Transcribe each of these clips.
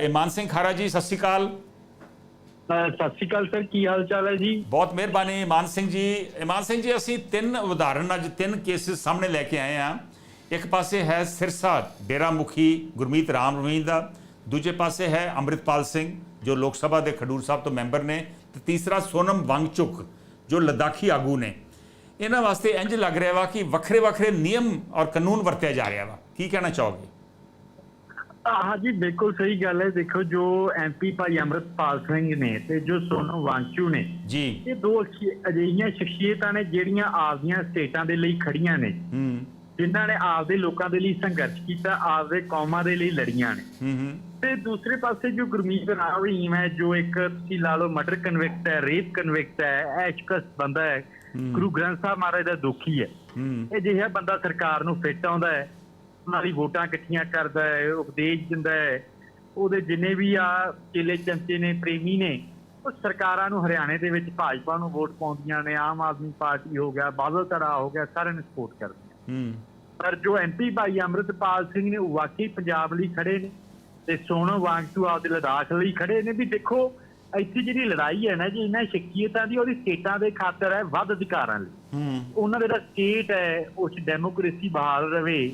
ਇਮਾਨ ਸਿੰਘ ਖਾਰਾ ਜੀ ਸਤਿ ਸ਼੍ਰੀ ਅਕਾਲ। ਸਤਿ ਸ਼੍ਰੀ ਅਕਾਲ ਸਰ ਕੀ ਹਾਲ ਚਾਲ ਹੈ ਜੀ? ਬਹੁਤ ਮਿਹਰਬਾਨੀ ਇਮਾਨ ਸਿੰਘ ਜੀ। ਇਮਾਨ ਸਿੰਘ ਜੀ ਅਸੀਂ ਤਿੰਨ ਉਦਾਹਰਨ ਅੱਜ ਤਿੰਨ ਕੇਸਿਸ ਸਾਹਮਣੇ ਲੈ ਕੇ ਆਏ ਹਾਂ। ਇੱਕ ਪਾਸੇ ਹੈ ਸਿਰਸਾ ਡੇਰਾ ਮੁਖੀ ਗੁਰਮੀਤ ਰਾਮ ਰਵੀਨ ਦਾ ਦੂਜੇ ਪਾਸੇ ਹੈ ਅੰਮ੍ਰਿਤਪਾਲ ਸਿੰਘ ਜੋ ਲੋਕ ਸਭਾ ਦੇ ਖਡੂਰ ਸਾਹਿਬ ਤੋਂ ਮੈਂਬਰ ਨੇ ਤੇ ਤੀਸਰਾ ਸੋਨਮ ਵਾਂਗਚੁਕ ਜੋ ਲਦਾਖੀ ਆਗੂ ਨੇ। ਇਹਨਾਂ ਵਾਸਤੇ ਇੰਜ ਲੱਗ ਰਿਹਾ ਵਾ ਕਿ ਵੱਖਰੇ ਵੱਖਰੇ ਨਿਯਮ ਔਰ ਕਾਨੂੰਨ ਵਰਤਿਆ ਜਾ ਰਿਹਾ ਵਾ। ਕੀ ਕਹਿਣਾ ਚਾਹੋਗੇ? ਹਾਂ ਜੀ ਬਿਲਕੁਲ ਸਹੀ ਗੱਲ ਹੈ। ਦੇਖੋ ਜੋ ਐਮਪੀ ਭਾਈ ਅੰਮ੍ਰਿਤਪਾਲ ਸਿੰਘ ਨੇ ਤੇ ਜੋ ਸੋਨਮ ਵਾਂਚੂ ਨੇ ਜੀ। ਇਹ ਦੋ ਅਜਿਹੀਆਂ ਸ਼ਖਸੀਅਤਾਂ ਨੇ ਜਿਹੜੀਆਂ ਆਪਦੀਆਂ ਸਟੇਟਾਂ ਦੇ ਲਈ ਖੜੀਆਂ ਨੇ। ਹੂੰ। ਜਿਨ੍ਹਾਂ ਨੇ ਆਪਦੇ ਲੋਕਾਂ ਦੇ ਲਈ ਸੰਘਰਸ਼ ਕੀਤਾ ਆਪਦੇ ਕੌਮਾਂ ਦੇ ਲਈ ਲੜੀਆਂ ਨੇ। ਹੂੰ ਹੂੰ। ਤੇ ਦੂਸਰੇ ਪਾਸੇ ਜੋ ਗੁਰਮੀਤ ਰਾਮ ਰਹੀਮ ਹੈ ਜੋ ਇੱਕ ਤੁਸੀਂ ਲਾ ਲਓ ਮਰਡਰ ਕਨਵਿਕਟ ਹੈ ਰੇਪ ਕਨਵਿਕਟ ਹੈ ਐਸ਼ਕਸ ਬੰਦਾ ਹੈ ਗੁਰੂ ਗ੍ਰੰਥ ਸਾਹਿਬ ਮਹਾਰਾਜ ਦਾ ਦੁਖੀ ਹੈ। ਹੂੰ। ਇਹ ਜਿਹੜਾ ਬੰਦਾ ਸਰਕਾਰ ਨੂੰ ਫਿੱਟ ਆਉਂਦਾ ਹੈ। ਉਹਨਾਂ ਦੀ ਵੋਟਾਂ ਇਕੱਠੀਆਂ ਕਰਦਾ ਹੈ ਉਪਦੇਸ਼ ਦਿੰਦਾ ਹੈ। ਉਹਦੇ ਜਿੰਨੇ ਵੀ ਆ ਚੇਲੇ ਚਮਚੇ ਨੇ ਪ੍ਰੇਮੀ ਨੇ ਉਹ ਸਰਕਾਰਾਂ ਨੂੰ ਹਰਿਆਣੇ ਦੇ ਵਿੱਚ ਭਾਜਪਾ ਨੂੰ ਵੋਟ ਪਾਉਂਦੀਆਂ ਨੇ ਆਮ ਆਦਮੀ ਪਾਰਟੀ ਹੋ ਗਿਆ ਬਾਦਲ ਧੜਾ ਹੋ ਗਿਆ ਸਾਰਿਆਂ ਨੂੰ ਸਪੋਰਟ ਕਰਦੀਆਂ ਹੂੰ। ਪਰ ਜੋ ਐਮਪੀ ਭਾਈ ਅੰਮ੍ਰਿਤਪਾਲ ਸਿੰਘ ਨੇ ਉਹ ਵਾਕਈ ਪੰਜਾਬ ਲਈ ਖੜੇ ਨੇ ਤੇ ਸੋਨਮ ਵਾਂਗਚੂ ਆਪਦੇ ਲਦਾਖ ਲਈ ਖੜੇ ਨੇ। ਵੀ ਦੇਖੋ ਇੱਥੇ ਜਿਹੜੀ ਲੜਾਈ ਹੈ ਨਾ ਜੀ ਇਹਨਾਂ ਸ਼ਖਸੀਅਤਾਂ ਦੀ ਉਹਦੀ ਸਟੇਟਾਂ ਦੇ ਖਾਤਰ ਹੈ ਵੱਧ ਅਧਿਕਾਰਾਂ ਲਈ। ਹੂੰ। ਉਹਨਾਂ ਦਾ ਜਿਹੜਾ ਸਟੇਟ ਹੈ ਉਸ ਡੈਮੋਕ੍ਰੇਸੀ ਬਹਾਲ ਰਵੇ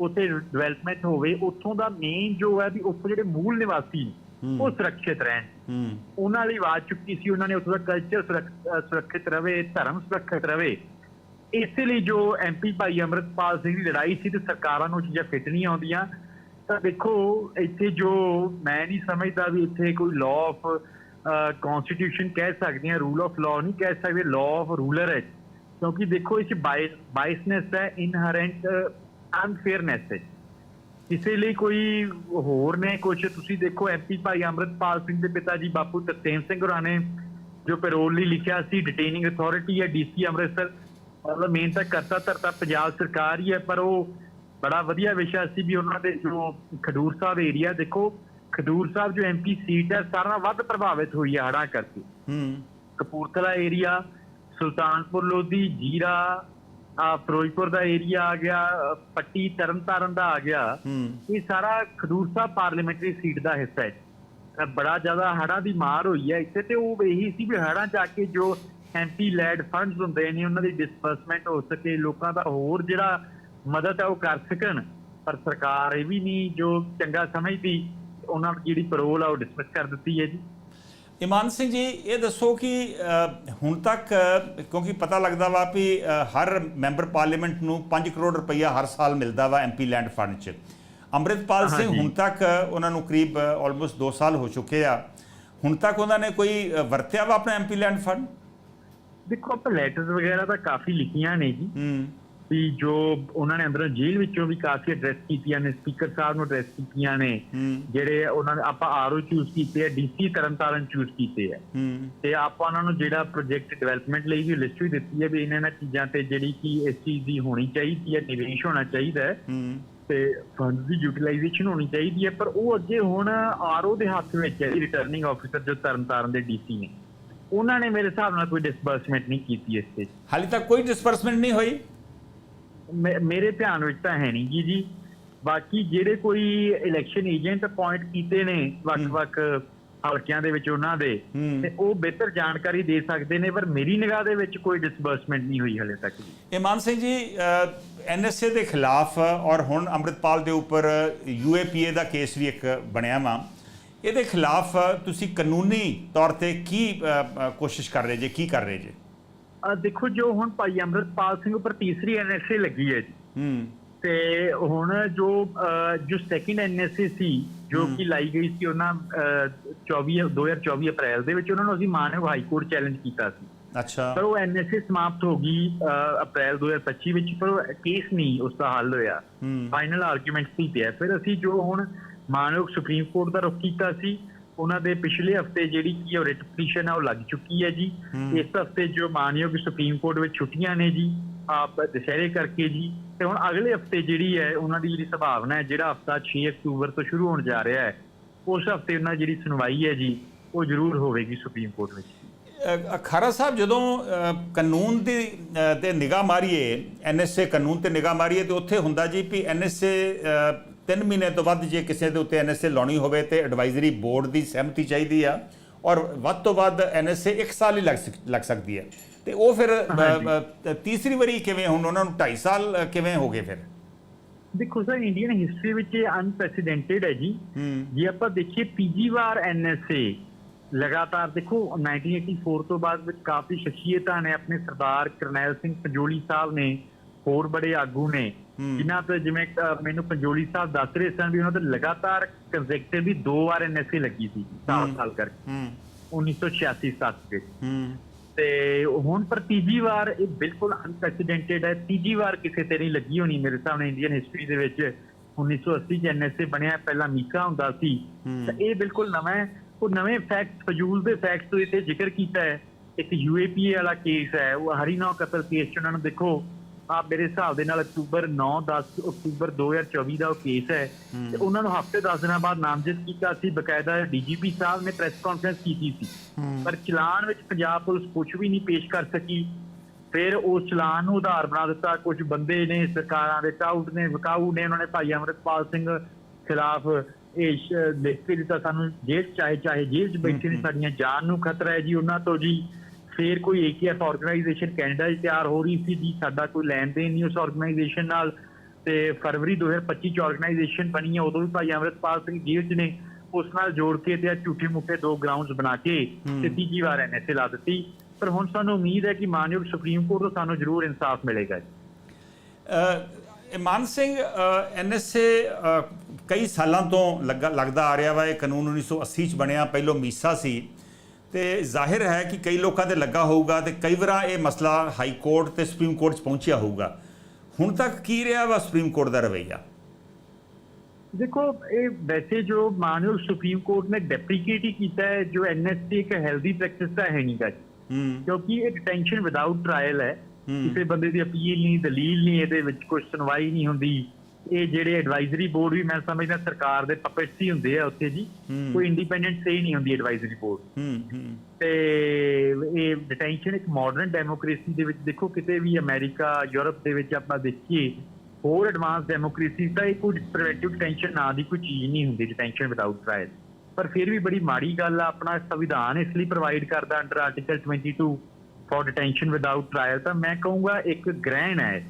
ਉੱਥੇ ਡਿਵੈਲਪਮੈਂਟ ਹੋਵੇ ਉੱਥੋਂ ਦਾ ਮੇਨ ਜੋ ਹੈ ਵੀ ਉੱਥੋਂ ਜਿਹੜੇ ਮੂਲ ਨਿਵਾਸੀ ਉਹ ਸੁਰੱਖਿਅਤ ਰਹਿਣ। ਉਹਨਾਂ ਲਈ ਆਵਾਜ਼ ਚੁੱਕੀ ਸੀ ਉਹਨਾਂ ਨੇ ਉੱਥੋਂ ਦਾ ਕਲਚਰ ਸੁਰੱਖਿਅਤ ਰਵੇ ਧਰਮ ਸੁਰੱਖਿਅਤ ਰਵੇ ਇਸੇ ਲਈ ਜੋ ਐਮਪੀ ਭਾਈ ਅੰਮ੍ਰਿਤਪਾਲ ਸਿੰਘ ਦੀ ਲੜਾਈ ਸੀ ਤੇ ਸਰਕਾਰਾਂ ਨੂੰ ਚੀਜ਼ਾਂ ਫਿੱਟ ਨਹੀਂ ਆਉਂਦੀਆਂ ਤਾਂ ਦੇਖੋ ਇੱਥੇ ਜੋ ਮੈਂ ਨਹੀਂ ਸਮਝਦਾ ਵੀ ਇੱਥੇ ਕੋਈ ਲਾਅ ਆਫ ਕਨਸਟੀਟਿਊਸ਼ਨ ਕਹਿ ਸਕਦੇ ਹਾਂ ਰੂਲ ਆਫ ਲਾਅ ਨਹੀਂ ਕਹਿ ਸਕਦੇ ਲਾਅ ਆਫ ਰੂਲਰ ਹੈ। ਕਿਉਂਕਿ ਦੇਖੋ ਇਸ ਬਾਇਸਨੈਸ ਹੈ ਇਨਹਰੈਂਟ ਅਨਫੇਅਰਨੈਸ ਹੈ ਇਸੇ ਲਈ ਕੋਈ ਹੋਰ ਨੇ ਕੁਝ ਤੁਸੀਂ ਦੇਖੋ ਐਮਪੀ ਭਾਈ ਅੰਮ੍ਰਿਤਪਾਲ ਸਿੰਘ ਦੇ ਪਿਤਾ ਜੀ ਬਾਪੂ ਤਰਸੇਮ ਸਿੰਘ ਹੋਰਾਂ ਨੇ ਜੋ ਪੈਰੋਲ ਲਈ ਲਿਖਿਆ ਸੀ ਡਿਟੇਨਿੰਗ ਅਥਾਰਟੀ ਹੈ ਡੀਸੀ ਅੰਮ੍ਰਿਤਸਰ। ਮਤਲਬ ਮੇਨ ਤਾਂ ਕਰਤਾ ਧਰਤਾ ਪੰਜਾਬ ਸਰਕਾਰ ਹੀ ਹੈ ਪਰ ਉਹ ਬੜਾ ਵਧੀਆ ਵਿਸ਼ਾ ਸੀ ਵੀ ਉਹਨਾਂ ਦੇ ਜੋ ਖਡੂਰ ਸਾਹਿਬ ਏਰੀਆ ਦੇਖੋ ਖਡੂਰ ਸਾਹਿਬ ਜੋ ਐਮਪੀ ਸੀਟ ਹੈ ਸਾਰਾ ਨਾਲੋਂ ਵੱਧ ਪ੍ਰਭਾਵਿਤ ਹੋਈ ਹੈ ਹੜ੍ਹਾਂ ਕਰਕੇ। ਹੂੰ। ਕਪੂਰਥਲਾ ਏਰੀਆ ਸੁਲਤਾਨਪੁਰ ਲੋਧੀ ਜੀਰਾ ਫਿਰੋਜ਼ਪੁਰ ਦਾ ਏਰੀਆ ਆ ਗਿਆ ਪੱਟੀ ਤਰਨਤਾਰਨ ਦਾ ਆ ਗਿਆ। ਇਹ ਸਾਰਾ ਖਡੂਰ ਸਾਹਿਬ ਪਾਰਲੀਮੈਂਟਰੀ ਸੀਟ ਦਾ ਹਿੱਸਾ ਹੈ। ਬੜਾ ਜ਼ਿਆਦਾ ਹੜ੍ਹਾਂ ਦੀ ਮਾਰ ਹੋਈ ਹੈ ਇੱਥੇ ਤੇ ਉਹ ਇਹੀ ਸੀ ਵੀ ਹੜ੍ਹਾਂ ਜਾ ਕੇ ਜੋ ਐਮਪੀ ਲੈਡ ਫੰਡਸ ਹੁੰਦੇ ਨੇ ਉਹਨਾਂ ਦੀ ਡਿਸਬਰਸਮੈਂਟ ਹੋ ਸਕੇ ਲੋਕਾਂ ਦਾ ਹੋਰ ਜਿਹੜਾ ਮਦਦ ਹੈ ਉਹ ਕਰ ਸਕਣ। ਪਰ ਸਰਕਾਰ ਇਹ ਵੀ ਨਹੀਂ ਜੋ ਚੰਗਾ ਸਮਝਦੀ ਉਹਨਾਂ ਦੀ ਜਿਹੜੀ ਪਰੋਲ ਆ ਉਹ ਡਿਸਮਿਸ ਕਰ ਦਿੱਤੀ ਹੈ ਜੀ। ਇਮਾਨ ਸਿੰਘ ਜੀ ਇਹ ਦੱਸੋ ਕਿ ਹੁਣ ਤੱਕ ਕਿਉਂਕਿ ਪਤਾ ਲੱਗਦਾ ਵਾ ਵੀ ਹਰ ਮੈਂਬਰ ਪਾਰਲੀਮੈਂਟ ਨੂੰ 5 ਕਰੋੜ ਰੁਪਈਆ ਹਰ ਸਾਲ ਮਿਲਦਾ ਵਾ ਐਮਪੀ ਲੈਂਡ ਫੰਡ 'ਚ। ਅੰਮ੍ਰਿਤਪਾਲ ਸਿੰਘ। ਹੁਣ ਤੱਕ ਉਹਨਾਂ ਨੂੰ ਕਰੀਬ ਆਲਮੋਸਟ 2 ਸਾਲ ਹੋ ਚੁੱਕੇ ਆ। ਹੁਣ ਤੱਕ ਉਹਨਾਂ ਨੇ ਕੋਈ ਵਰਤਿਆ ਵਾ ਆਪਣਾ ਐਮਪੀ ਲੈਂਡ ਫੰਡ? ਦੇਖੋ ਆਪਾਂ ਲੈਟਰਸ ਵਗੈਰਾ ਤਾਂ ਕਾਫੀ ਲਿਖੀਆਂ ਨੇ ਜੀ। ਹੂੰ। ਵੀ ਜੋ ਉਹਨਾਂ ਨੇ ਅੰਦਰੋਂ ਜੇਲ੍ਹ ਵਿੱਚੋਂ ਵੀ ਕਾਫੀ ਐਡਰੈਸ ਕੀਤੀਆਂ ਨੇ ਸਪੀਕਰ ਸਾਹਿਬ ਨੂੰ ਐਡਰੈਸ ਕੀਤੀਆਂ ਨੇ ਜਿਹੜੇ ਉਹਨਾਂ ਨੇ ਆਪਾਂ ਆਰਓ ਚੂਜ਼ ਕੀਤੇ ਆ ਡੀਸੀ ਤਰਨਤਾਰਨ ਚੂਜ਼ ਕੀਤੇ ਆ। ਤੇ ਆਪਾਂ ਉਹਨਾਂ ਨੂੰ ਜਿਹੜਾ ਪ੍ਰੋਜੈਕਟ ਡਿਵੈਲਪਮੈਂਟ ਲਈ ਵੀ ਲਿਸਟ ਵੀ ਦਿੱਤੀ ਹੈ ਵੀ ਇਹਨਾਂ ਇਹਨਾਂ ਚੀਜ਼ਾਂ ਤੇ ਜਿਹੜੀ ਕਿ ਇਸ ਚੀਜ਼ ਦੀ ਹੋਣੀ ਚਾਹੀਦੀ ਹੈ ਨਿਵੇਸ਼ ਹੋਣਾ ਚਾਹੀਦਾ ਹੈ। ਤੇ ਫੰਡ ਦੀ ਯੂਟਿਲਾਈਜੇਸ਼ਨ ਹੋਣੀ ਚਾਹੀਦੀ ਹੈ ਪਰ ਉਹ ਅੱਗੇ ਹੁਣ ਆਰਓ ਦੇ ਹੱਥ ਵਿੱਚ ਹੈ ਰਿਟਰਨਿੰਗ ਆਫੀਸਰ ਜੋ ਤਰਨਤਾਰਨ ਦੇ ਡੀਸੀ ਨੇ। ਉਹਨਾਂ ਨੇ ਮੇਰੇ ਹਿਸਾਬ ਨਾਲ ਕੋਈ ਡਿਸਬਰਸਮੈਂਟ ਨਹੀਂ ਕੀਤੀ ਇਸ ਤੇ। ਹਾਲੇ ਤੱਕ ਕੋਈ ਡਿਸਪਰਸਮੈਂਟ ਨਹੀਂ ਹੋਈ। ਮੇਰੇ ਧਿਆਨ ਵਿੱਚ ਤਾਂ ਹੈ ਨਹੀਂ ਜੀ ਜੀ। ਬਾਕੀ ਜਿਹੜੇ ਕੋਈ ਇਲੈਕਸ਼ਨ ਏਜੰਟ ਅਪਾਇੰਟ ਕੀਤੇ ਨੇ ਵੱਖ-ਵੱਖ ਹਲਕਿਆਂ ਦੇ ਵਿੱਚ ਉਹਨਾਂ ਦੇ। ਤੇ ਉਹ ਬਿਹਤਰ ਜਾਣਕਾਰੀ ਦੇ ਸਕਦੇ ਨੇ ਪਰ ਮੇਰੀ ਨਿਗਾਹ ਦੇ ਵਿੱਚ ਕੋਈ ਡਿਸਬਰਸਮੈਂਟ ਨਹੀਂ ਹੋਈ ਹਲੇ ਤੱਕ ਜੀ। ਇਮਾਨ ਸਿੰਘ ਜੀ ਐਨਐਸਏ ਦੇ ਖਿਲਾਫ ਔਰ ਹੁਣ ਅੰਮ੍ਰਿਤਪਾਲ ਦੇ ਉੱਪਰ ਯੂਏਪੀਏ ਦਾ ਕੇਸ ਵੀ ਇੱਕ ਬਣਿਆ ਵਾ ਇਹਦੇ ਖਿਲਾਫ ਤੁਸੀਂ ਕਾਨੂੰਨੀ ਤੌਰ ਤੇ ਕੀ ਕੋਸ਼ਿਸ਼ ਕਰ ਰਹੇ ਜੇ ਕੀ ਕਰ ਰਹੇ ਜੇ? ਦੇਖੋ ਜੋ ਹੁਣ ਭਾਈ ਅੰਮ੍ਰਿਤਪਾਲ ਸਿੰਘ ਉੱਪਰ ਤੀਸਰੀ ਐਨਐਸਏ ਲੱਗੀ ਹੈ ਜੀ। ਹੂੰ। ਤੇ ਹੁਣ ਜੋ ਜੋ ਸੈਕਿੰਡ ਐਨਐਸਏ ਸੀ ਜੋ ਕਿ ਲਾਈ ਗਈ ਸੀ ਉਹਨਾਂ ਅਹ, 24 2024 ਅਪ੍ਰੈਲ ਦੇ ਵਿੱਚ ਉਹਨਾਂ ਨੂੰ ਅਸੀਂ ਮਾਨਯੋਗ ਹਾਈ ਕੋਰਟ ਚੈਲੰਜ ਕੀਤਾ ਸੀ। ਅੱਛਾ। ਪਰ ਉਹ ਐਨਐਸਏ ਸਮਾਪਤ ਹੋ ਗਈ ਅਪ੍ਰੈਲ 2025 ਵਿੱਚ ਪਰ ਉਹ ਕੇਸ ਨਹੀਂ ਉਸ ਦਾ ਹੱਲ ਹੋਇਆ। ਫਾਈਨਲ ਆਰਗੂਮੈਂਟ ਸੀ ਪਿਆ ਫਿਰ ਅਸੀਂ ਜੋ ਹੁਣ ਮਾਨਯੋਗ ਸੁਪਰੀਮ ਕੋਰਟ ਦਾ ਰੁਖ ਕੀਤਾ ਸੀ ਉਹਨਾਂ ਦੇ ਪਿਛਲੇ ਹਫ਼ਤੇ ਜਿਹੜੀ ਕੀ ਉਹ ਰਿਟ ਪਟੀਸ਼ਨ ਹੈ ਉਹ ਲੱਗ ਚੁੱਕੀ ਹੈ ਜੀ। ਇਸ ਹਫ਼ਤੇ ਜੋ ਮਾਨਯੋਗ ਸੁਪਰੀਮ ਕੋਰਟ ਵਿੱਚ ਛੁੱਟੀਆਂ ਨੇ ਜੀ ਆਪ ਦੁਸ਼ਹਿਰੇ ਕਰਕੇ ਜੀ। ਤੇ ਹੁਣ ਅਗਲੇ ਹਫ਼ਤੇ ਜਿਹੜੀ ਹੈ ਉਹਨਾਂ ਦੀ ਜਿਹੜੀ ਸੰਭਾਵਨਾ ਹੈ ਜਿਹੜਾ ਹਫਤਾ 6 ਅਕਤੂਬਰ ਤੋਂ ਸ਼ੁਰੂ ਹੋਣ ਜਾ ਰਿਹਾ ਹੈ ਉਸ ਹਫ਼ਤੇ ਉਹਨਾਂ ਜਿਹੜੀ ਸੁਣਵਾਈ ਹੈ ਜੀ ਉਹ ਜ਼ਰੂਰ ਹੋਵੇਗੀ ਸੁਪਰੀਮ ਕੋਰਟ ਵਿੱਚ। ਅ, ਖਾਰਾ ਸਾਹਿਬ ਜਦੋਂ ਕਾਨੂੰਨ ਦੀ ਤੇ ਨਿਗਾਹ ਮਾਰੀਏ ਐਨਐਸਏ ਕਾਨੂੰਨ ਤੇ ਨਿਗਾਹ ਮਾਰੀਏ ਤੇ ਉੱਥੇ ਹੁੰਦਾ ਜੀ ਵੀ ਐਨਐਸਏ 3 ਮਹੀਨੇ ਤੋਂ ਵੱਧ ਜੇ ਕਿਸੇ ਦੇ ਉੱਤੇ ਐਨਐਸਏ ਲਾਉਣੀ ਹੋਵੇ ਤੇ ਐਡਵਾਈਜ਼ਰੀ ਬੋਰਡ ਦੀ ਸਹਿਮਤੀ ਚਾਹੀਦੀ ਆ ਔਰ ਵੱਧ ਤੋਂ ਵੱਧ ਐਨਐਸਏ 1 ਸਾਲ ਹੀ ਲੱਗ ਸਕ- ਲੱਗ ਸਕਦੀ ਹੈ। ਤੇ ਉਹ ਫਿਰ ਤੀਸਰੀ ਵਾਰੀ ਕਿਵੇਂ ਹੁਣ ਉਹਨਾਂ ਨੂੰ 2.5 ਸਾਲ ਕਿਵੇਂ ਹੋ ਗਏ ਫਿਰ? ਦੇਖੋ ਸਰ ਇੰਡੀਅਨ ਹਿਸਟਰੀ ਵਿੱਚ ਇਹ ਅਨਪ੍ਰੈਸੀਡੈਂਟਡ ਹੈ ਜੀ। ਜੇ ਆਪਾਂ ਦੇਖੀਏ ਤੀਜੀ ਵਾਰ ਐਨਐਸਏ ਲਗਾਤਾਰ ਦੇਖੋ 1984 ਤੋਂ ਬਾਅਦ ਵਿੱਚ ਕਾਫੀ ਸ਼ਖਸੀਅਤਾਂ ਨੇ ਆਪਣੇ ਸਰਦਾਰ ਕਰਨੈਲ ਸਿੰਘ ਪੰਜੋਲੀ ਸਾਹਿਬ ਨੇ ਹੋਰ ਬੜੇ ਆਗੂ ਨੇ। ਜਿਨ੍ਹਾਂ ਤੇ ਜਿਵੇਂ ਮੈਨੂੰ ਪੰਜੋਲੀ ਸਾਹਿਬ ਦੱਸ ਰਹੇ ਸਨ ਵੀ ਉਹਨਾਂ ਤੇ ਲਗਾਤਾਰ ਕੰਜ਼ੈਕਟਿਵਲੀ ਦੋ ਵਾਰ ਐਨਐਸਏ ਲੱਗੀ ਸੀ ਸਾਲ ਹੂੰ। ਸਾਲ ਕਰਕੇ। ਹੂੰ। 1986 7 ਵਿੱਚ। ਹੂੰ। ਤੇ ਹੁਣ ਪਰ ਤੀਜੀ ਵਾਰ ਇਹ ਬਿਲਕੁਲ ਅਨਪ੍ਰੈਸੀਡੈਂਟਡ ਹੈ। ਤੀਜੀ ਵਾਰ ਕਿਸੇ ਤੇ ਨਹੀਂ ਲੱਗੀ ਹੋਣੀ ਮੇਰੇ ਸਾਹਮਣੇ ਇੰਡੀਅਨ ਹਿਸਟਰੀ ਦੇ ਵਿੱਚ। 1980 ਚ ਐਨਐਸਏ ਬਣਿਆ ਪਹਿਲਾਂ ਮੀਕਾ ਹੁੰਦਾ ਸੀ। ਤਾਂ ਇਹ ਬਿਲਕੁਲ ਨਵਾਂ ਹੈ। ਉਹ ਨਵੇਂ ਫੈਕਟ ਫਜ਼ੂਲ ਦੇ ਫੈਕਟਸ ਤੋਂ ਇੱਥੇ ਜ਼ਿਕਰ ਕੀਤਾ ਹੈ। ਇੱਕ ਯੂਏਪੀਏ ਵਾਲਾ ਕੇਸ ਹੈ। ਉਹ ਹਰੀਨੌ ਕਤਲ ਕੇਸ ਚ ਉਹਨਾਂ ਨੂੰ ਦੇਖੋ। ਆ ਮੇਰੇ ਹਿਸਾਬ ਦੇ ਨਾਲ ਅਕਤੂਬਰ 9 10 ਅਕਤੂਬਰ 2024 ਦਾ ਉਹ ਕੇਸ ਹੈ। ਤੇ ਉਹਨਾਂ ਨੂੰ ਹਫ਼ਤੇ 10 ਦਿਨਾਂ ਬਾਅਦ ਨਾਮਜ਼ਦ ਕੀਤਾ ਸੀ। ਬਕਾਇਦਾ ਡੀਜੀਪੀ ਸਾਹਿਬ ਨੇ ਪ੍ਰੈਸ ਕਾਨਫਰੰਸ ਕੀਤੀ ਸੀ। ਪਰ ਚਲਾਨ ਵਿੱਚ ਪੰਜਾਬ ਪੁਲਿਸ ਕੁਝ ਵੀ ਨਹੀਂ ਪੇਸ਼ ਕਰ ਸਕੀ। ਫਿਰ ਉਸ ਚਲਾਨ ਨੂੰ ਆਧਾਰ ਬਣਾ ਦਿੱਤਾ। ਕੁਝ ਬੰਦੇ ਨੇ ਸਰਕਾਰਾਂ ਦੇ ਟਾਊਟ ਨੇ ਵਿਕਾਊ ਨੇ ਉਹਨਾਂ ਨੇ ਭਾਈ ਅਮਰਿਤਪਾਲ ਸਿੰਘ ਖਿਲਾਫ ਇਹ ਲਿਖ ਕੇ ਦਿੱਤਾ। ਸਾਨੂੰ ਜੇਲ੍ਹ ਚਾਹੇ ਚਾਹੇ ਜੇਲ੍ਹ 'ਚ ਬੈਠੇ ਨੇ ਸਾਡੀਆਂ ਜਾਨ ਨੂੰ ਖਤਰਾ ਹੈ ਜੀ ਉਹਨਾਂ ਤੋਂ ਜੀ। ਫਿਰ ਕੋਈ ਏਕੀਐਫ ਆਰਗੇਨਾਈਜੇਸ਼ਨ ਕੈਨੇਡਾ 'ਚ ਤਿਆਰ ਹੋ ਰਹੀ ਸੀ ਜੀ ਸਾਡਾ ਕੋਈ ਲੈਣ ਦੇਣ ਨਹੀਂ ਉਸ ਆਰਗੇਨਾਈਜੇਸ਼ਨ ਨਾਲ। ਤੇ ਫਰਵਰੀ 2025 ਚ ਆਰਗੇਨਾਈਜੇਸ਼ਨ ਬਣੀ ਹੈ ਉਦੋਂ ਵੀ ਭਾਈ ਅਮਰਿਤਪਾਲ ਸਿੰਘ ਜੇਲ੍ਹ 'ਚ ਨੇ। ਉਸ ਨਾਲ ਜੋੜ ਕੇ ਤੇ ਝੂਠੇ ਮੁੱਠੇ ਦੋ ਗਰਾਊਂਡਸ ਬਣਾ ਕੇ ਤੇ ਤੀਜੀ ਵਾਰ ਐਨਐਸਏ ਲਾ ਦਿੱਤੀ। ਪਰ ਹੁਣ ਸਾਨੂੰ ਉਮੀਦ ਹੈ ਕਿ ਮਾਨਯੋਗ ਸੁਪਰੀਮ ਕੋਰਟ ਤੋਂ ਸਾਨੂੰ ਜ਼ਰੂਰ ਇਨਸਾਫ ਮਿਲੇਗਾ ਜੀ। ਅ, ਇਮਾਨ ਸਿੰਘ ਐਨਐਸਏ ਕਈ ਸਾਲਾਂ ਤੋਂ ਲੱਗਾ- ਲੱਗਦਾ ਆ ਰਿਹਾ ਵਾ ਇਹ ਕਾਨੂੰਨ 1980 ਚ ਬਣਿਆ ਪਹਿਲੋਂ ਮੀਸਾ ਸੀ। ਤੇ ਜ਼ਾਹਿਰ ਹੈ ਕਿ ਕਈ ਲੋਕਾਂ ਦੇ ਲੱਗਾ ਹੋਊਗਾ ਤੇ ਕਈ ਵਾਰ ਇਹ ਮਸਲਾ ਹਾਈ ਕੋਰਟ ਤੇ ਸੁਪਰੀਮ ਕੋਰਟ ਚ ਪਹੁੰਚਿਆ ਹੋਊਗਾ। ਹੁਣ ਤੱਕ ਕੀ ਰਿਹਾ ਵਾ ਸੁਪਰੀਮ ਕੋਰਟ ਦਾ ਰਵੱਈਆ? ਦੇਖੋ ਇਹ ਵੈਸੇ ਜੋ ਮਾਨਯੋਗ ਸੁਪਰੀਮ ਕੋਰਟ ਨੇ ਡੈਪਰੀਕੇਟ ਹੀ ਕੀਤਾ ਹੈ ਜੋ ਐਨਐਸਏ ਇੱਕ ਹੈਲਦੀ ਪ੍ਰੈਕਟਿਸ ਤਾਂ ਹੈ ਨਹੀਂਗਾ। ਹੂੰ। ਕਿਉਂਕਿ ਇਹ ਡਿਟੈਂਸ਼ਨ ਵਿਦਆਊਟ ਟ੍ਰਾਇਲ ਹੈ। ਹੂੰ। ਕਿਸੇ ਬੰਦੇ ਦੀ ਅਪੀਲ ਨਹੀਂ ਦਲੀਲ ਨਹੀਂ ਇਹਦੇ ਵਿੱਚ ਕੋਈ ਸੁਣਵਾਈ ਨਹੀਂ ਹੁੰਦੀ। ਇਹ ਜਿਹੜੇ ਐਡਵਾਈਜ਼ਰੀ ਬੋਰਡ ਵੀ ਮੈਂ ਸਮਝਦਾ ਸਰਕਾਰ ਦੇ ਪਪੇਟਸ ਹੀ ਹੁੰਦੇ ਆ ਉੱਥੇ ਜੀ। ਕੋਈ ਇੰਡੀਪੈਂਡੈਂਟ ਸੇ ਨਹੀਂ ਹੁੰਦੀ ਐਡਵਾਈਜ਼ਰੀ ਬੋਰਡ ਹੂੰ ਹੂੰ। ਤੇ ਇਹ ਡਿਟੈਂਸ਼ਨ ਇੱਕ ਮਾਡਰਨ ਡੈਮੋਕ੍ਰੇਸੀ ਦੇ ਵਿੱਚ ਦੇਖੋ ਕਿਤੇ ਵੀ ਅਮਰੀਕਾ ਯੂਰਪ ਦੇ ਵਿੱਚ ਆਪਾਂ ਦੇਖੀਏ ਹੋਰ ਐਡਵਾਂਸ ਡੈਮੋਕ੍ਰੇਸੀ ਤਾਂ ਇਹ ਕੋਈ ਪ੍ਰੀਵੈਂਟਿਵ ਡਿਟੈਂਸ਼ਨ ਨਾਂ ਦੀ ਕੋਈ ਚੀਜ਼ ਨਹੀਂ ਹੁੰਦੀ ਡਿਟੈਂਸ਼ਨ ਵਿਦਆਊਟ ਟ੍ਰਾਇਲ ਪਰ ਫਿਰ ਵੀ ਬੜੀ ਮਾੜੀ ਗੱਲ ਆ ਆਪਣਾ ਸੰਵਿਧਾਨ ਇਸ ਲਈ ਪ੍ਰੋਵਾਈਡ ਕਰਦਾ under article 22 for detention without trial ਤਾਂ ਮੈਂ ਕਹੂੰਗਾ ਇੱਕ ਗ੍ਰਹਿਣ ਹੈ।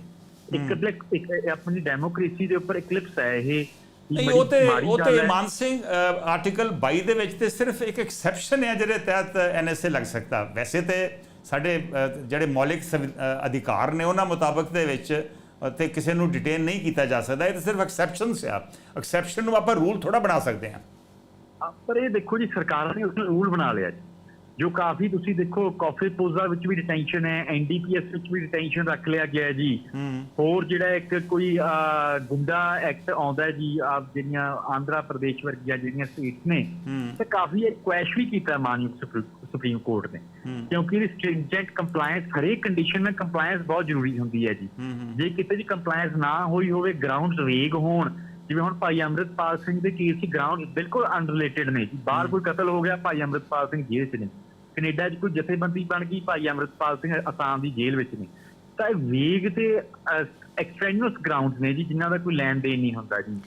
ਇੱਕ ਇੱਕ ਆਪਣੀ ਡੈਮੋਕ੍ਰੇਸੀ ਦੇ ਉੱਪਰ ਇਕਲਿਪਸ ਹੈ ਇਹ। ਨਹੀਂ ਉਹ ਤੇ ਉਹ ਤੇ ਹੈ। ਇਮਾਨ ਸਿੰਘ ਆਰਟੀਕਲ 22 ਦੇ ਵਿੱਚ ਤੇ ਸਿਰਫ ਇੱਕ ਐਕਸੈਪਸ਼ਨ ਹੈ ਜਿਹਦੇ ਤਹਿਤ ਐਨਐਸਏ ਲੱਗ ਸਕਦਾ। ਵੈਸੇ ਤੇ ਸਾਡੇ ਜਿਹੜੇ ਮੌਲਿਕ ਅਧਿਕਾਰ ਨੇ ਉਹਨਾਂ ਮੁਤਾਬਕ ਦੇ ਵਿੱਚ ਤੇ ਕਿਸੇ ਨੂੰ ਡਿਟੇਨ ਨਹੀਂ ਕੀਤਾ ਜਾ ਸਕਦਾ। ਇਹ ਤਾਂ ਸਿਰਫ ਐਕਸੈਪਸ਼ਨਸ ਆ। ਐਕਸੈਪਸ਼ਨ ਨੂੰ ਆਪਾਂ ਰੂਲ ਥੋੜਾ ਬਣਾ ਸਕਦੇ ਹਾਂ। ਆ, ਪਰ ਇਹ ਦੇਖੋ ਜੀ ਸਰਕਾਰਾਂ ਨੇ ਉਸ ਰੂਲ ਬਣਾ ਲਿਆ ਜੀ। ਜੋ ਕਾਫੀ ਤੁਸੀਂ ਦੇਖੋ ਕਾਫੀ ਪੋਜ਼ਾ ਵਿੱਚ ਵੀ ਡਿਟੈਂਸ਼ਨ ਹੈ ਐਨਡੀਪੀਐਸ ਵਿੱਚ ਵੀ ਡਿਟੈਂਸ਼ਨ ਰੱਖ ਲਿਆ ਗਿਆ ਜੀ। ਹੋਰ ਜਿਹੜਾ ਇੱਕ ਕੋਈ ਗੁੰਡਾ ਐਕਟ ਆਉਂਦਾ ਜੀ ਆ ਜਿਹੜੀਆਂ ਆਂਧਰਾ ਪ੍ਰਦੇਸ਼ ਵਰਗੀਆਂ ਜਿਹੜੀਆਂ ਸਟੇਟਸ ਨੇ ਤੇ ਕਾਫੀ ਕੁਐਸ਼ ਵੀ ਕੀਤਾ ਮਾਨਯੋਗ ਸੁਪਰੀ- ਸੁਪਰੀਮ ਕੋਰਟ ਨੇ। ਕਿਉਂਕਿ ਇਹ ਸਟ੍ਰਿੰਜੈਂਟ ਕੰਪਲਾਈਂਸ ਹਰੇਕ ਕੰਡੀਸ਼ਨ ਵਿੱਚ ਕੰਪਲਾਈਂਸ ਬਹੁਤ ਜ਼ਰੂਰੀ ਹੁੰਦੀ ਹੈ ਜੀ। ਜੇ ਕਿਤੇ ਦੀ ਕੰਪਲਾਈਂਸ ਨਾ ਹੋਈ ਹੋਵੇ ਗਰਾਊਂਡਸ ਵੇਗ ਹੋਣ ਜਿਵੇਂ ਹੁਣ ਭਾਈ ਅੰਮ੍ਰਿਤਪਾਲ ਸਿੰਘ ਦੇ ਕੇਸ 'ਚ ਗਰਾਊਂਡ ਬਿਲਕੁਲ ਅਨਰਿਲੇਟਡ ਨੇ ਜੀ। ਬਾਹਰ ਕੋਈ ਕਤਲ ਹੋ ਗਿਆ ਭਾਈ ਅੰਮ੍ਰਿਤਪਾਲ ਸਿੰਘ ਜੇਲ੍ਹ 'ਚ ਨੇ। ਕੈਨੇਡਾ 'ਚ ਕੋਈ ਜਥੇਬੰਦੀ ਬਣ ਗਈ ਭਾਈ ਅੰਮ੍ਰਿਤਪਾਲ ਸਿੰਘ ਅਸਾਮ ਦੀ ਜੇਲ੍ਹ ਵਿੱਚ ਨੇ। ਤਾਂ ਵੇਗ ਤੇ ਐਕਸਟ੍ਰੈਨਿਊਸ ਗਰਾਊਂਡਸ ਨੇ ਜੀ ਜਿਨ੍ਹਾਂ ਦਾ ਕੋਈ ਲੈਣ ਦੇਣ ਨਹੀਂ ਹੁੰਦਾ ਜੀ।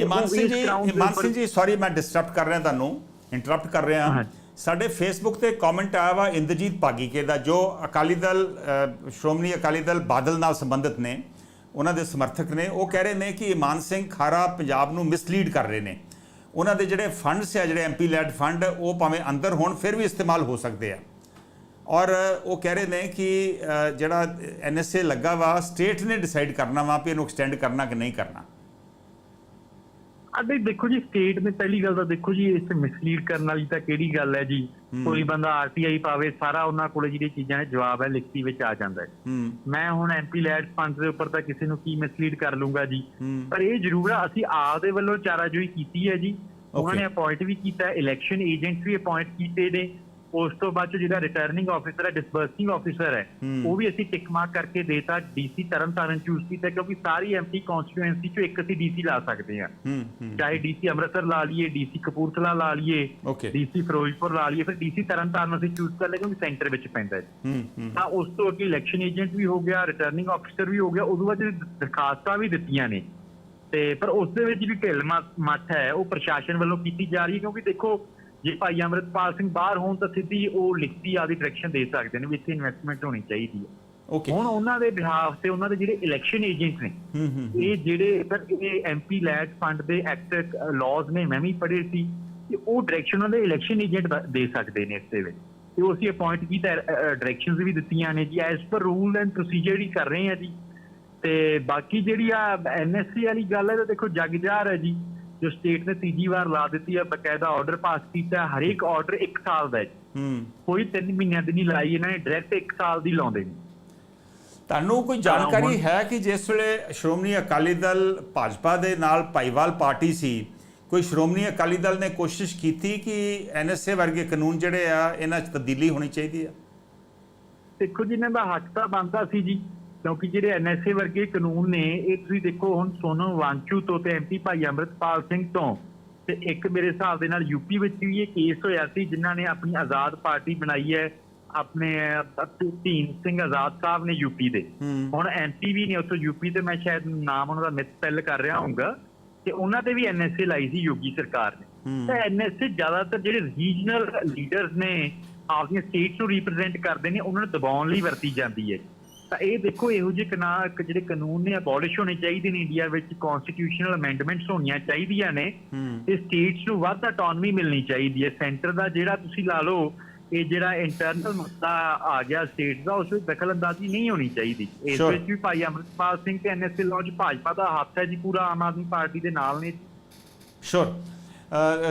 ਇਮਾਨ ਸਿੰਘ ਜੀ ਇਮਾਨ ਸਿੰਘ ਜੀ ਸੌਰੀ ਮੈਂ ਡਿਸਟਰਬ ਕਰ ਰਿਹਾ ਤੁਹਾਨੂੰ ਇੰਟਰਰਪਟ ਕਰ ਰਿਹਾ। ਸਾਡੇ ਫੇਸਬੁੱਕ ਤੇ ਕਮੈਂਟ ਆਇਆ ਵਾ ਇੰਦਰਜੀਤ ਪਾਗੀਕੇ ਦਾ ਜੋ ਅਕਾਲੀ ਦਲ ਸ਼੍ਰੋਮਣੀ ਅਕਾਲੀ ਦਲ ਬਾਦਲ ਨਾਲ ਸੰਬੰਧਿਤ ਨੇ ਉਹਨਾਂ ਦੇ ਸਮਰਥਕ ਨੇ। ਉਹ ਕਹਿ ਰਹੇ ਨੇ ਕਿ ਇਮਾਨ ਸਿੰਘ ਖਾਰਾ ਪੰਜਾਬ ਨੂੰ ਮਿਸਲੀਡ ਕਰ ਰਹੇ ਨੇ। ਉਹਨਾਂ ਦੇ ਜਿਹੜੇ ਫੰਡਸ ਆ ਜਿਹੜੇ ਐਮਪੀ ਲੈਡ ਫੰਡ ਉਹ ਭਾਵੇਂ ਅੰਦਰ ਹੋਣ ਫਿਰ ਵੀ ਇਸਤੇਮਾਲ ਹੋ ਸਕਦੇ ਆ। ਔਰ ਉਹ ਕਹਿ ਰਹੇ ਨੇ ਕਿ ਅ, ਜਿਹੜਾ ਐਨਐਸਏ ਲੱਗਾ ਵਾ ਸਟੇਟ ਨੇ ਡਿਸਾਈਡ ਕਰਨਾ ਵਾ ਵੀ ਇਹਨੂੰ ਐਕਸਟੈਂਡ ਕਰਨਾ ਕਿ ਨਹੀਂ ਕਰਨਾ। ਅਦੇ ਦੇਖੋ ਜੀ ਸਟੇਟ ਨੇ ਪਹਿਲੀ ਗੱਲ ਤਾਂ ਦੇਖੋ ਜੀ ਇਸ ਮਿਸਲੀਡ ਕਰਨ ਵਾਲੀ ਤਾਂ ਕਿਹੜੀ ਗੱਲ ਹੈ ਜੀ? ਕੋਈ ਬੰਦਾ ਆਰਟੀਆਈ ਪਾਵੇ ਸਾਰਾ ਉਹਨਾਂ ਕੋਲੇ ਜਿਹੜੀ ਚੀਜ਼ਾਂ ਨੇ ਜਵਾਬ ਹੈ ਲਿਖਤੀ ਵਿੱਚ ਆ ਜਾਂਦਾ ਹੈ। ਮੈਂ ਹੁਣ ਐਮਪੀ ਲੈਡ ਫੰਡ ਦੇ ਉੱਪਰ ਤਾਂ ਕਿਸੇ ਨੂੰ ਕੀ ਮਿਸਲੀਡ ਕਰ ਲੂੰਗਾ ਜੀ। ਪਰ ਇਹ ਜ਼ਰੂਰ ਆ ਅਸੀਂ ਆਪ ਦੇ ਵੱਲੋਂ ਚਾਰਾਜੋਈ ਕੀਤੀ ਹੈ ਜੀ। ਉਹਨਾਂ. ਨੇ ਅਪਾਇੰਟ ਵੀ ਕੀਤਾ ਇਲੈਕਸ਼ਨ ਏਜੰਟਸ ਵੀ ਅਪਾਇੰਟ ਕੀਤੇ ਨੇ। ਉਸ ਤੋਂ ਬਾਅਦ 'ਚ ਜਿਹੜਾ ਰਿਟਰਨਿੰਗ ਆਫੀਸਰ ਹੈ ਡਿਸਬਰਸਿੰਗ ਆਫੀਸਰ ਹੈ। ਉਹ ਵੀ ਅਸੀਂ ਟਿਕ ਮਾਰਕ ਕਰਕੇ ਦੇਤਾ ਡੀਸੀ ਤਰਨਤਾਰਨ ਚੂਜ਼ ਕੀਤਾ ਕਿਉਂਕਿ ਸਾਰੀ ਐਮਪੀ ਕਨਸਟੀਟੂਐਂਸੀ 'ਚੋਂ ਇੱਕ ਅਸੀਂ ਡੀਸੀ ਲਾ ਸਕਦੇ ਹਾਂ। ਚਾਹੇ ਡੀਸੀ ਅੰਮ੍ਰਿਤਸਰ ਲਾ ਲਈਏ ਡੀਸੀ ਕਪੂਰਥਲਾ ਲਾ ਲਈਏ. ਡੀਸੀ ਫਿਰੋਜ਼ਪੁਰ ਲਾ ਲਈਏ ਫਿਰ ਡੀਸੀ ਤਰਨਤਾਰਨ ਅਸੀਂ ਚੂਜ਼ ਕਰ ਲਏ ਕਿਉਂਕਿ ਸੈਂਟਰ ਵਿੱਚ ਪੈਂਦਾ ਹੈ। ਤਾਂ ਉਸ ਤੋਂ ਅੱਗੇ ਇਲੈਕਸ਼ਨ ਏਜੰਟ ਵੀ ਹੋ ਗਿਆ ਰਿਟਰਨਿੰਗ ਆਫੀਸਰ ਵੀ ਹੋ ਗਿਆ ਉਦੋਂ ਬਾਅਦ ਦਰਖਾਸਤਾਂ ਵੀ ਦਿੱਤੀਆਂ ਨੇ। ਤੇ ਪਰ ਉਸ ਦੇ ਵਿੱਚ ਵੀ ਢਿੱਲ ਮੱਠ ਹੈ ਉਹ ਪ੍ਰਸ਼ਾਸਨ ਵੱਲੋਂ ਕੀਤੀ ਜਾ ਰਹੀ ਹੈ ਕਿਉਂਕਿ ਦੇਖੋ ਜੇ ਭਾਈ ਅਮਰਿਤਪਾਲ ਸਿੰਘ ਬਾਹਰ ਹੋਣ ਤਾਂ ਸਿੱਧੀ ਉਹ ਲਿਖਤੀ ਆਦੀ ਡਾਇਰੈਕਸ਼ਨ ਦੇ ਸਕਦੇ ਨੇ ਵੀ ਇੱਥੇ ਇਨਵੈਸਟਮੈਂਟ ਹੋਣੀ ਚਾਹੀਦੀ ਹੈ। ਓਕੇ ਹੁਣ ਉਹਨਾਂ ਦੇ ਬਿਹਾਫ ਤੇ ਉਹਨਾਂ ਦੇ ਜਿਹੜੇ ਇਲੈਕਸ਼ਨ ਏਜੰਟ ਨੇ ਹੂੰ ਹੂੰ ਇਹ ਜਿਹੜੇ ਸਰ ਇਹ ਐਮਪੀ ਲੈਟ ਫੰਡ ਦੇ ਐਕਟ ਲਾਜ਼ ਨੇ ਮੈਂ ਵੀ ਪੜ੍ਹੇ ਸੀ ਕਿ ਉਹ ਡਾਇਰੈਕਸ਼ਨ ਉਹਨਾਂ ਦੇ ਇਲੈਕਸ਼ਨ ਏਜੰਟ ਦੇ ਸਕਦੇ ਨੇ ਇਸ ਦੇ ਵਿੱਚ। ਤੇ ਉਹ ਅਸੀਂ ਅਪਾਇੰਟ ਕੀਤਾ ਡਾਇਰੈਕਸ਼ਨਸ ਵੀ ਦਿੱਤੀਆਂ ਨੇ G as per rule and procedure ਹੀ ਕਰ ਰਹੇ ਆ ਜੀ। ਤੇ ਬਾਕੀ ਜਿਹੜੀ ਆ ਐਨਐਸਸੀ ਵਾਲੀ ਗੱਲ ਹੈ ਤਾਂ ਦੇਖੋ ਜਗ ਜਾਰ ਹੈ ਜੀ। ਜੋ ਸਟੇਟ ਨੇ ਤੀਜੀ ਵਾਰ ਲਾ ਦਿੱਤੀ ਹੈ ਬਕਾਇਦਾ ਆਰਡਰ ਪਾਸ ਕੀਤਾ ਹੈ। ਹਰੇਕ ਆਰਡਰ 1 ਸਾਲ ਦਾ ਹੈ। ਹੂੰ ਕੋਈ 3 ਮਹੀਨਿਆਂ ਦੀ ਨਹੀਂ ਲਾਈ ਇਹਨਾਂ ਨੇ ਡਾਇਰੈਕਟ 1 ਸਾਲ ਦੀ ਲਾਉਂਦੇ ਨੇ ਤੁਹਾਨੂੰ ਕੋਈ ਜਾਣਕਾਰੀ ਹੈ ਕਿ ਜਿਸ ਵੇਲੇ ਸ਼੍ਰੋਮਣੀ ਅਕਾਲੀ ਦਲ ਭਾਜਪਾ ਦੇ ਨਾਲ ਭਾਈਵਾਲ ਪਾਰਟੀ ਸੀ ਕੋਈ ਸ਼੍ਰੋਮਣੀ ਅਕਾਲੀ ਦਲ ਨੇ ਕੋਸ਼ਿਸ਼ ਕੀਤੀ ਕਿ ਐਨਐਸਏ ਵਰਗੇ ਕਾਨੂੰਨ ਜਿਹੜੇ ਆ ਇਹਨਾਂ 'ਚ ਤਬਦੀਲੀ ਹੋਣੀ ਚਾਹੀਦੀ ਆ ਦੇਖੋ ਜੀ ਇਹਨਾਂ ਦਾ ਹੱਕ ਤਾਂ ਬਣਦਾ ਸੀ ਜੀ ਕਿਉਂਕਿ ਜਿਹੜੇ ਐਨਐਸਏ ਵਰਗੇ ਕਾਨੂੰਨ ਨੇ ਇਹ ਤੁਸੀਂ ਦੇਖੋ ਹੁਣ ਸੋਨਮ ਵਾਂਚੂ ਤੋਂ ਤੇ ਐਮਪੀ ਭਾਈ ਅੰਮ੍ਰਿਤਪਾਲ ਸਿੰਘ ਤੋਂ ਤੇ ਇੱਕ ਮੇਰੇ ਹਿਸਾਬ ਦੇ ਨਾਲ ਯੂਪੀ ਵਿੱਚ ਵੀ ਇਹ ਕੇਸ ਹੋਇਆ ਸੀ ਜਿਨ੍ਹਾਂ ਨੇ ਆਪਣੀ ਆਜ਼ਾਦ ਪਾਰਟੀ ਬਣਾਈ ਹੈ। ਆਪਣੇ ਭੀਮ ਸਿੰਘ ਆਜ਼ਾਦ ਸਾਹਿਬ ਨੇ ਯੂਪੀ ਦੇ। ਹੁਣ ਐਮਪੀ ਵੀ ਨੇ ਉੱਥੋਂ ਯੂਪੀ ਤੇ ਮੈਂ ਸ਼ਾਇਦ ਨਾਮ ਉਹਨਾਂ ਦਾ ਮਿਸਪੈਲ ਕਰ ਰਿਹਾ ਹੋਊਗਾ। ਤੇ ਉਹਨਾਂ ਤੇ ਵੀ ਐਨਐਸਏ ਲਾਈ ਸੀ ਯੋਗੀ ਸਰਕਾਰ ਨੇ। ਤਾਂ ਐਨਐਸਏ ਜ਼ਿਆਦਾਤਰ ਜਿਹੜੇ ਰੀਜਨਲ ਲੀਡਰਸ ਨੇ ਆਪਦੀਆਂ ਸਟੇਟਸ ਨੂੰ ਰਿਪਰੈਜ਼ੈਂਟ ਕਰਦੇ ਨੇ ਉਹਨਾਂ ਨੂੰ ਦਬਾਉਣ ਲਈ ਵਰਤੀ ਜਾਂਦੀ ਹੈ। ਤਾਂ ਇਹ ਦੇਖੋ ਇਹੋ ਜਿਹੇ ਕਨਾ ਜਿਹੜੇ ਕਾਨੂੰਨ ਨੇ ਅਬੋਲਿਸ਼ ਹੋਣੇ ਚਾਹੀਦੇ ਨੇ ਇੰਡੀਆ ਵਿੱਚ ਕਨਸਟੀਟਿਊਸ਼ਨਲ ਅਮੈਂਡਮੈਂਟਸ ਹੋਣੀਆਂ ਚਾਹੀਦੀਆਂ ਨੇ। ਤੇ ਸਟੇਟਸ ਨੂੰ ਵੱਧ ਆਟੋਨਮੀ ਮਿਲਣੀ ਚਾਹੀਦੀ ਹੈ। ਸੈਂਟਰ ਦਾ ਜਿਹੜਾ ਤੁਸੀਂ ਲਾ ਲਓ ਇਹ ਜਿਹੜਾ ਇੰਟਰਨਲ ਮੁੱਦਾ ਆ ਗਿਆ ਸਟੇਟ ਦਾ ਉਸ ਵਿੱਚ ਦਖਲਅੰਦਾਜ਼ੀ ਨਹੀਂ ਹੋਣੀ ਚਾਹੀਦੀ। ਇਸ. ਵਿੱਚ ਵੀ ਭਾਈ ਅਮਰਿਤਪਾਲ ਸਿੰਘ ਤੇ ਐਨਐਸਏ ਲੌਜ ਭਾਜਪਾ ਦਾ ਹੱਥ ਹੈ ਜੀ ਪੂਰਾ ਆਮ ਆਦਮੀ ਪਾਰਟੀ ਦੇ ਨਾਲ ਨੇ। ਸ਼ੋਰ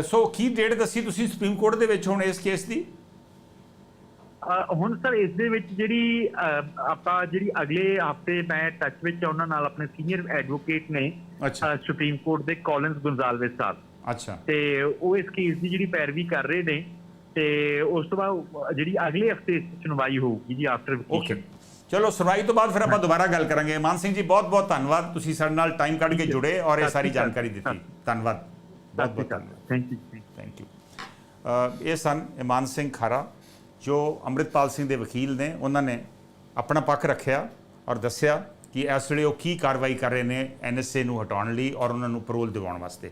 ਸੋ ਕੀ ਡੇਟ ਦੱਸੀ ਤੁਸੀਂ ਸੁਪਰੀਮ ਕੋਰਟ ਦੇ ਵਿੱਚ ਹੁਣ ਇਸ ਕੇਸ ਦੀ? ਹੁਣ ਸਰ ਇਸ ਦੇ ਵਿੱਚ ਜਿਹੜੀ ਆਪਾਂ ਜਿਹੜੀ ਅਗਲੇ ਹਫ਼ਤੇ ਮੈਂ ਟੱਚ ਵਿੱਚ ਉਹਨਾਂ ਨਾਲ ਆਪਣੇ ਸੀਨੀਅਰ ਐਡਵੋਕੇਟ ਨੇ ਸੁਪਰੀਮ ਕੋਰਟ ਦੇ ਕੋਲਿੰਸ ਗੁੰਜ਼ਾਲਵੇਸ ਸਾਹਿਬ ਅੱਛਾ। ਤੇ ਉਹ ਇਸ ਕੇਸ ਦੀ ਜਿਹੜੀ ਪੈਰਵੀ ਕਰ ਰਹੇ ਨੇ ਤੇ ਉਸ ਤੋਂ ਬਾਅਦ ਜਿਹੜੀ ਅਗਲੇ ਹਫ਼ਤੇ ਸੁਣਵਾਈ ਹੋਊਗੀ ਜੀ ਆਫਟਰ ਓਕੇ ਚਲੋ ਸੁਣਵਾਈ ਤੋਂ ਬਾਅਦ ਫਿਰ ਆਪਾਂ ਦੁਬਾਰਾ ਗੱਲ ਕਰਾਂਗੇ। ਮਾਨ ਸਿੰਘ ਜੀ ਬਹੁਤ ਬਹੁਤ ਧੰਨਵਾਦ। ਤੁਸੀਂ ਸਾਡੇ ਨਾਲ ਟਾਈਮ ਕੱਢ ਕੇ ਜੁੜੇ ਔਰ ਇਹ ਸਾਰੀ। ਜਾਣਕਾਰੀ ਦਿੱਤੀ। ਧੰਨਵਾਦ। ਬਹੁਤ ਬਹੁਤ ਧੰਨਵਾਦ। ਥੈਂਕ ਯੂ ਥੈਂਕ ਯੂ ਇਹ ਸਨ ਇਮਾਨ ਸਿੰਘ ਖਾਰਾ। ਜੋ ਅੰਮ੍ਰਿਤਪਾਲ ਸਿੰਘ ਦੇ ਵਕੀਲ ਨੇ, ਉਹਨਾਂ ਨੇ ਆਪਣਾ ਪੱਖ ਰੱਖਿਆ ਔਰ ਦੱਸਿਆ ਕਿ ਇਸ ਵੇਲੇ ਉਹ ਕੀ ਕਾਰਵਾਈ ਕਰ ਰਹੇ ਨੇ ਐਨਐਸਏ ਨੂੰ ਹਟਾਉਣ ਲਈ ਔਰ ਉਹਨਾਂ ਨੂੰ ਪਰੋਲ ਦਿਵਾਉਣ ਵਾਸਤੇ।